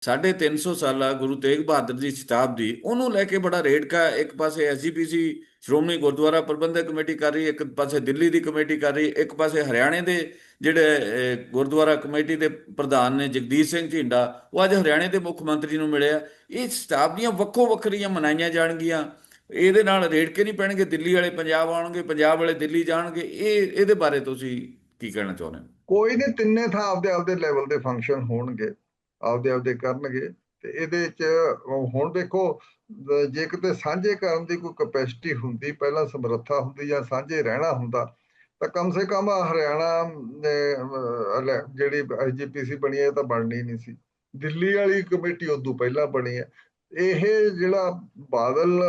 ਸਾਢੇ 350 ਸਾਲਾ ਗੁਰੂ ਤੇਗ ਬਹਾਦਰ ਦੀ ਉਹਨੂੰ ਲੈ ਕੇ ਬੜਾ ਰੇੜਕਾ ਇੱਕ ਪਾਸੇ ਐਸਜੀਪੀਸੀ, ਸ਼੍ਰੋਮਣੀ ਗੁਰਦੁਆਰਾ ਪ੍ਰਬੰਧਕ ਕਮੇਟੀ ਕਰ ਰਹੀ, ਇੱਕ ਪਾਸੇ ਦਿੱਲੀ ਦੀ ਕਮੇਟੀ ਕਰ ਰਹੀ, ਇੱਕ ਪਾਸੇ ਹਰਿਆਣੇ ਦੇ ਜਿਹੜੇ ਗੁਰਦੁਆਰਾ ਕਮੇਟੀ ਦੇ ਪ੍ਰਧਾਨ ਨੇ ਜਗਦੀਸ਼ ਸਿੰਘ ਝਿੰਡਾ, ਉਹ ਅੱਜ ਹਰਿਆਣੇ ਦੇ ਮੁੱਖ ਮੰਤਰੀ ਨੂੰ ਮਿਲਿਆ। ਇਹ ਸ਼ਤਾਬਦੀਆਂ ਵੱਖੋ ਵੱਖਰੀਆਂ ਮਨਾਈਆਂ ਜਾਣਗੀਆਂ। ਇਹਦੇ ਨਾਲ ਰੇੜਕੇ ਨਹੀਂ ਪੈਣਗੇ, ਦਿੱਲੀ ਵਾਲੇ ਪੰਜਾਬ ਆਉਣਗੇ, ਪੰਜਾਬ ਵਾਲੇ ਦਿੱਲੀ ਜਾਣਗੇ। ਇਹ, ਇਹਦੇ ਬਾਰੇ ਤੁਸੀਂ ਕੀ ਕਹਿਣਾ ਚਾਹੁੰਦੇ ਹੋ? ਕੋਈ ਨਹੀਂ, ਤਿੰਨੇ ਥਾਂ ਆਪਦੇ ਆਪਦੇ ਲੈਵਲ ਦੇ ਫੰਕਸ਼ਨ ਹੋਣਗੇ। ਆਪਦੇ ਆਪਦੇ ਕਰਨਗੇ ਤੇ ਇਹਦੇ ਚ ਹੁਣ ਦੇਖੋ ਜੇ ਕਿਤੇ ਸਾਂਝੇ ਕਰਨ ਦੀ ਕੋਈ ਕਪੈਸਿਟੀ ਹੁੰਦੀ ਪਹਿਲਾਂ ਸਮਰੱਥਾ ਹੁੰਦੀ ਜਾਂ ਸਾਂਝੇ ਰਹਿਣਾ ਹੁੰਦਾ ਤਾਂ ਕਮ ਸੇ ਕਮ ਹਰਿਆਣਾ ਨੇ, ਅਹ, ਲੈ- ਜਿਹੜੀ ਐਸਜੀਪੀਸੀ ਬਣੀ ਹੈ ਤਾਂ ਬਣਨੀ ਨਹੀਂ ਸੀ। ਦਿੱਲੀ ਵਾਲੀ ਕਮੇਟੀ ਉਦੋਂ ਪਹਿਲਾਂ ਬਣੀ ਹੈ। ਇਹ ਜਿਹੜਾ ਬਾਦਲ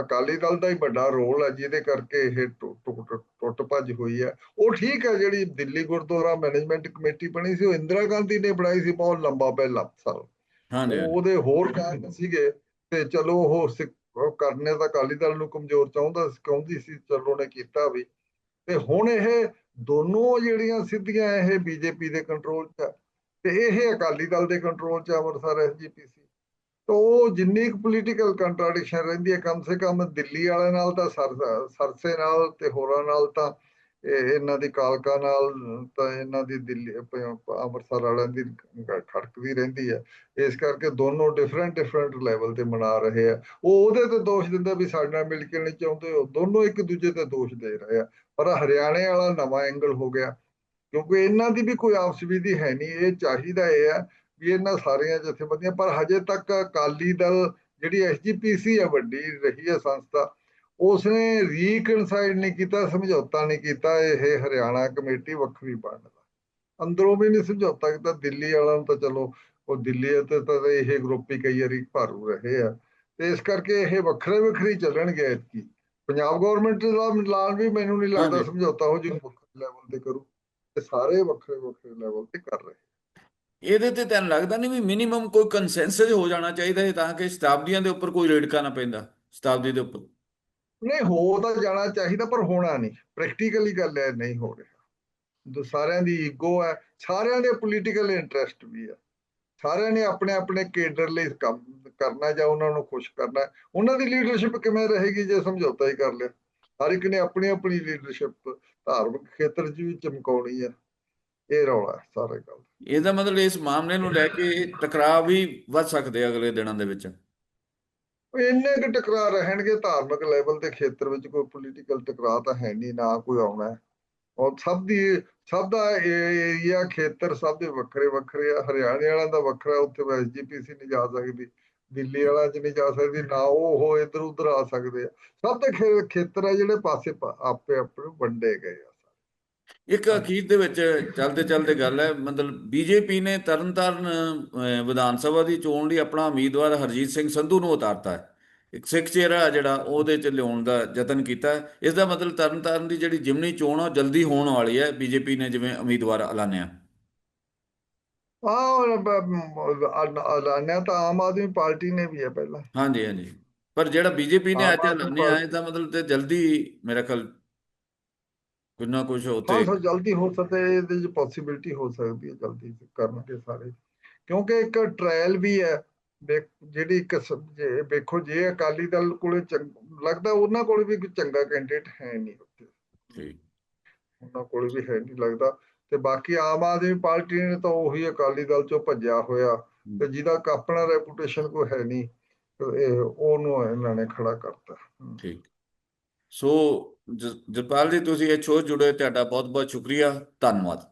ਅਕਾਲੀ ਦਲ ਦਾ ਹੀ ਵੱਡਾ ਰੋਲ ਹੈ ਜਿਹਦੇ ਕਰਕੇ ਇਹ ਟੁੱਟ ਭੱਜ ਹੋਈ ਹੈ। ਉਹ ਠੀਕ ਹੈ ਜਿਹੜੀ ਦਿੱਲੀ ਗੁਰਦੁਆਰਾ ਮੈਨੇਜਮੈਂਟ ਕਮੇਟੀ ਬਣੀ ਸੀ ਉਹ ਇੰਦਰਾ ਗਾਂਧੀ ਨੇ ਬਣਾਈ ਸੀ ਬਹੁਤ ਲੰਬਾ ਪਹਿਲਾਂ ਸਾਲ। ਉਹਦੇ ਹੋਰ ਕਾਰਨ ਸੀਗੇ ਤੇ ਚਲੋ ਉਹ ਕਰਨੇ ਤਾਂ ਅਕਾਲੀ ਦਲ ਨੂੰ ਕਮਜ਼ੋਰ ਚਾਹੁੰਦਾ ਸੀ ਚਾਹੁੰਦੀ ਸੀ ਚਲੋ ਉਹਨੇ ਕੀਤਾ ਵੀ। ਤੇ ਹੁਣ ਇਹ ਦੋਨੋਂ ਜਿਹੜੀਆਂ ਸਿੱਧੀਆਂ ਇਹ ਬੀਜੇਪੀ ਦੇ ਕੰਟਰੋਲ 'ਚ ਤੇ ਇਹ ਅਕਾਲੀ ਦਲ ਦੇ ਕੰਟਰੋਲ 'ਚ ਅੰਮ੍ਰਿਤਸਰ ਐਸਜੀਪੀਸੀ ਤਾਂ ਉਹ ਜਿੰਨੀ ਕੁ ਪੋਲੀਟੀਕਲ ਕੰਟਰਾਡਿਕਸ਼ਨ ਰਹਿੰਦੀ ਹੈ, ਕਮ ਸੇ ਕਮ ਦਿੱਲੀ ਵਾਲਿਆਂ ਨਾਲ ਤਾਂ ਸਰਸੇ ਨਾਲ ਤੇ ਹੋਰਾਂ ਨਾਲ ਤਾਂ ਇਹਨਾਂ ਦੀ ਕਾਲਕਾ ਨਾਲ ਤਾਂ ਇਹਨਾਂ ਦੀ ਦਿੱਲੀ ਅੰਮ੍ਰਿਤਸਰ ਵਾਲਿਆਂ ਦੀ ਖੜਕਦੀ ਰਹਿੰਦੀ ਹੈ। ਇਸ ਕਰਕੇ ਦੋਨੋਂ ਡਿਫਰੈਂਟ ਡਿਫਰੈਂਟ ਲੈਵਲ ਤੇ ਮਨਾ ਰਹੇ ਆ। ਉਹ ਉਹਦੇ ਤੇ ਦੋਸ਼ ਦਿੰਦਾ ਵੀ ਸਾਡੇ ਨਾਲ ਮਿਲ ਕੇ ਨਹੀਂ ਚਾਹੁੰਦੇ ਉਹ। ਦੋਨੋਂ ਇੱਕ ਦੂਜੇ ਤੇ ਦੋਸ਼ ਦੇ ਰਹੇ ਆ। ਪਰ ਹਰਿਆਣੇ ਵਾਲਾ ਨਵਾਂ ਐਂਗਲ ਹੋ ਗਿਆ। ਕਿਉਂਕਿ ਇਹਨਾਂ ਦੀ ਵੀ ਕੋਈ ਆਪਸ ਵਿਧੀ ਹੈ ਨਹੀਂ। ਇਹ ਚਾਹੀਦਾ ਇਹ ਹੈ ਵੀ ਇਹਨਾਂ ਸਾਰੀਆਂ ਜਥੇਬੰਦੀਆਂ ਪਰ ਹਜੇ ਤੱਕ ਅਕਾਲੀ ਦਲ ਜਿਹੜੀ ਐਸਜੀਪੀਸੀ ਹੈ ਵੱਡੀ ਰਹੀ ਹੈ ਸੰਸਥਾ ਉਸਨੇ ਰੀਕਨਸਾਈਡ ਨਹੀਂ ਕੀਤਾ ਸਮਝੌਤਾ ਨਹੀਂ ਕੀਤਾ ਇਹ ਹਰਿਆਣਾ ਕਮੇਟੀ ਵੱਖਰੀ ਬਣਨ ਦਾ। ਅੰਦਰੋਂ ਵੀ ਨਹੀਂ ਸਮਝੌਤਾ ਕੀਤਾ ਦਿੱਲੀ ਵਾਲਿਆਂ ਨੂੰ ਤਾਂ ਚਲੋ ਉਹ ਦਿੱਲੀ ਤੇ ਤਾਂ ਇਹ ਗਰੁੱਪ ਹੀ ਕਈ ਵਾਰੀ ਭਾਰੂ ਰਹੇ ਆ। ਤੇ ਇਸ ਕਰਕੇ ਇਹ ਵੱਖਰੇ ਵੱਖਰੀ ਚੱਲਣਗੇ ਐਤਕੀ। ਪੰਜਾਬ ਗਵਰਨਮੈਂਟ ਦਾ ਨਾਲ ਵੀ ਮੈਨੂੰ ਨਹੀਂ ਲੱਗਦਾ। ਸਮਝੌਤਾ ਹੋ ਜੀ ਵੱਖਰੇ ਲੈਵਲ ਤੇ ਕਰੂ। ਤੇ ਸਾਰੇ ਵੱਖਰੇ ਵੱਖਰੇ ਲੈਵਲ ਤੇ ਕਰ ਰਹੇ ਇਹਦੇ ਤੇ ਤੁਹਾਨੂੰ ਲੱਗਦਾ ਨਹੀਂ ਵੀ ਮਿਨੀਮਮ ਕੋਈ ਕੰਸੈਂਸਸ ਹੋ ਜਾਣਾ ਚਾਹੀਦਾ ਹੈ ਤਾਂ ਕਿ ਸ਼ਤਾਬਦੀਆਂ ਦੇ ਉੱਪਰ ਕੋਈ ਰੇੜਕਾ ਨਾ ਪੈਂਦਾ, ਸ਼ਤਾਬਦੀ ਦੇ ਉੱਪਰ? ਨਹੀਂ, ਹੋ ਤਾਂ ਜਾਣਾ ਚਾਹੀਦਾ ਪਰ ਹੋਣਾ ਨਹੀਂ। ਪ੍ਰੈਕਟੀਕਲੀ ਗੱਲ ਹੈ ਨਹੀਂ ਹੋ ਰਿਹਾ। ਦੋ, ਸਾਰਿਆਂ ਦੀ ਈਗੋ ਹੈ। ਸਾਰਿਆਂ ਦੇ ਪੋਲੀਟੀਕਲ ਇੰਟਰਸਟ ਵੀ ਹੈ ਸਾਰਿਆਂ ਨੇ ਆਪਣੇ ਆਪਣੇ ਕੇਡਰ ਲਈ ਕੰਮ ਕਰਨਾ ਜਾਂ ਉਹਨਾਂ ਨੂੰ ਖੁਸ਼ ਕਰਨਾ। ਉਹਨਾਂ ਦੀ ਲੀਡਰਸ਼ਿਪ ਕਿਵੇਂ ਰਹੇਗੀ ਜੇ ਸਮਝੌਤਾ ਹੀ ਕਰ ਲਿਆ? ਹਰ ਇੱਕ ਨੇ ਆਪਣੀ ਆਪਣੀ ਲੀਡਰਸ਼ਿਪ ਧਾਰਮਿਕ ਖੇਤਰ 'ਚ ਵੀ ਚਮਕਾਉਣੀ ਹੈ ਇਹ ਰੌਲਾ ਹੈ ਸਾਰੇ ਗੱਲ। ਇਹਦਾ ਮਤਲਬ ਇਸ ਮਾਮਲੇ ਨੂੰ ਲੈ ਕੇ ਟਕਰਾਅ ਵੀ ਵੱਧ ਸਕਦੇ ਆ ਅਗਲੇ ਦਿਨਾਂ ਦੇ ਵਿੱਚ। ਇੰਨੇ ਕੁ ਟਕਰਾਅ ਰਹਿਣਗੇ ਧਾਰਮਿਕ ਲੈਵਲ ਦੇ ਖੇਤਰ ਵਿੱਚ ਕੋਈ ਪੋਲੀਟੀਕਲ ਟਕਰਾਅ ਤਾਂ ਹੈ ਨਹੀਂ ਨਾ ਕੋਈ ਆਉਣਾ ਹੈ। ਔਰ ਸਭ ਦੀ ਸਭ ਦਾ ਏਰੀਆ ਖੇਤਰ ਸਭ ਦੇ ਵੱਖਰੇ ਵੱਖਰੇ ਆ। ਹਰਿਆਣੇ ਵਾਲਿਆਂ ਦਾ ਵੱਖਰਾ ਉੱਥੇ ਐਸਜੀਪੀਸੀ ਨਹੀਂ ਜਾ ਸਕਦੀ। ਦਿੱਲੀ ਵਾਲਾ ਚ ਨਹੀਂ ਜਾ ਸਕਦੀ ਨਾ ਉਹ ਉਹ ਇੱਧਰ ਉੱਧਰ ਆ ਸਕਦੇ ਆ। ਸਭ ਦੇ ਖੇਤਰ ਆ ਜਿਹੜੇ ਪਾਸੇ ਆਪੇ ਆਪਣੇ ਵੰਡੇ ਗਏ ਆ। ਇੱਕ ਅਖੀਰ ਦੇ ਵਿੱਚ ਚੱਲਦੇ ਚੱਲਦੇ ਗੱਲ ਹੈ ਮਤਲਬ ਬੀਜੇਪੀ ਨੇ ਤਰਨਤਾਰਨ ਵਿਧਾਨ ਸਭਾ ਦੀ ਚੋਣ ਲਈ ਆਪਣਾ ਉਮੀਦਵਾਰ ਹਰਜੀਤ ਸਿੰਘ ਸੰਧੂ ਨੂੰ ਉਤਾਰਤਾ ਹੈ। ਇੱਕ ਸਿੱਖ ਚਿਹਰਾ ਜਿਹੜਾ ਉਹਦੇ ਚ ਲਿਆਉਣ ਦਾ ਯਤਨ ਕੀਤਾ ਹੈ। ਇਸ ਦਾ ਮਤਲਬ ਤਰਨਤਾਰਨ ਦੀ ਜਿਹੜੀ ਜਿਮਨੀ ਚੋਣ ਆ ਜਲਦੀ ਹੋਣ ਵਾਲੀ ਹੈ ਬੀਜੇਪੀ ਨੇ ਜਿਵੇਂ ਉਮੀਦਵਾਰ ਐਲਾਨਿਆ। ਆਹ ਐਲਾਨਿਆ ਤਾਂ ਆਮ ਆਦਮੀ ਪਾਰਟੀ ਨੇ ਵੀ ਹੈ ਪਹਿਲਾਂ। ਹਾਂਜੀ ਹਾਂਜੀ। ਪਰ ਜਿਹੜਾ ਬੀਜੇਪੀ ਨੇ ਅੱਜ ਐਲਾਨਿਆ ਪਾਰਟੀ- ਇਹਦਾ ਮਤਲਬ ਤੇ ਜਲਦੀ ਮੇਰਾ ਖਿਆਲ ਕੁਝ ਨਾ ਕੁਝ ਹਾਂ ਉੱਥੇ ਸਰ ਜਲਦੀ ਹੋ ਸਕਦਾ ਹੈ, ਇਹਦੇ ਚ ਪੋਸਿਬਿਲਿਟੀ ਹੋ ਸਕਦੀ ਹੈ ਜਲਦੀ ਕਰਨਗੇ ਸਾਰੇ। ਕਿਉਂਕਿ ਇੱਕ ਟ੍ਰਾਇਲ ਵੀ ਹੈ ਜਿਹੜੀ ਜੇ ਵੇਖੋ ਜੇ ਅਕਾਲੀ ਦਲ ਕੋਲੇ ਲੱਗਦਾ ਉਹਨਾਂ ਕੋਲੇ ਵੀ ਕੋਈ ਚੰਗਾ ਕੈਂਡੀਡੇਟ ਹੈ ਨਹੀਂ ਉੱਥੇ। ਠੀਕ ਉਹਨਾਂ ਕੋਲੇ ਵੀ ਹੈ ਨਹੀਂ ਲੱਗਦਾ। ਤੇ ਬਾਕੀ ਆਮ ਆਦਮੀ ਪਾਰਟੀ ਨੇ ਤਾਂ ਉਹੀ ਅਕਾਲੀ ਦਲ ਚੋਂ ਭੱਜਿਆ ਹੋਇਆ। ਤੇ ਜਿਹਦਾ ਆਪਣਾ ਰੈਪੂਟੇਸ਼ਨ ਕੋਈ ਹੈ ਨਹੀਂ ਉਹਨੂੰ ਇਹਨਾਂ ਨੇ ਖੜਾ ਕਰਤਾ। ਠੀਕ। ਸੋ ਜ- ਜਪਾਲ ਜੀ ਤੁਸੀਂ ਇਹ ਸ਼ੋਅ ਜੁੜੇ ਤੁਹਾਡਾ ਬਹੁਤ ਬਹੁਤ ਸ਼ੁਕਰੀਆ। ਧੰਨਵਾਦ।